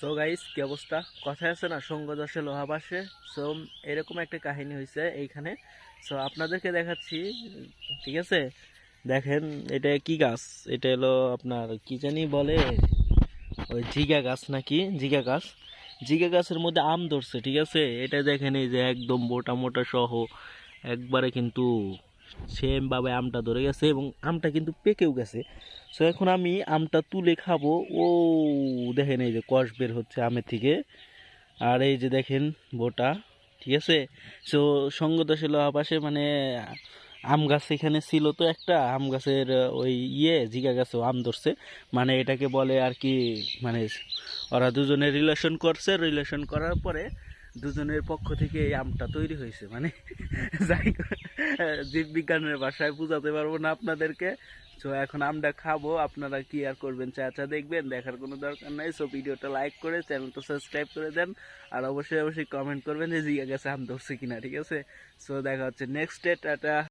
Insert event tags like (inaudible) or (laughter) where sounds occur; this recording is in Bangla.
সো গাইস কি অবস্থা? কথায় আছে না, সঙ্গ দশে লোহা পাশে সো এরকম একটা কাহিনী হয়েছে এইখানে। সো আপনাদেরকে দেখাচ্ছি, ঠিক আছে? দেখেন, এটা কি গাছ? এটা হলো আপনার, কি জানি বলে? ওই জিগা গাছ নাকি? জিগা গাছ। জিগা গাছের মধ্যে আম ধরছে, ঠিক আছে? এটা দেখেন এই যে একদম মোটা মোটা সহ। একবারে কিন্তু সেম ভাবে আমটা ধরে গেছে এবং আমটা কিন্তু পেকেও গেছে। সো এখন আমি আমটা তুলে খাব। ও, দেখেন এই যে কষ বের হচ্ছে আমের থেকে। আর এই যে দেখেন বোটা, ঠিক আছে? সো সঙ্গত ছিল পাশে মানে আম গাছ এখানে ছিল তো একটা। আম গাছের ওই ইয়ে জিগা গাছেও আম ধরছে। মানে এটাকে বলে আর কি মানে ওরা দুজনে রিলেশন করছে। রিলেশন করার পরে দুজনের পক্ষ থেকে এই আমটা তৈরি হয়েছে। মানে (laughs) যাই জীববিজ্ঞানের ভাষায় বোঝাতে পারব না আপনাদেরকে। তো এখন আমরা খাব, আপনারা কি আর করবেন? চাচা দেখবেন, দেখার কোনো দরকার নাই। সো ভিডিওটা লাইক করে চ্যানেলটা সাবস্ক্রাইব করে দেন। আর অবশ্যই অবশ্যই কমেন্ট করবেন যে জিগা গেছে আম ধরছে কিনা, ঠিক আছে? সো দেখা হচ্ছে নেক্সট ডে টাটা।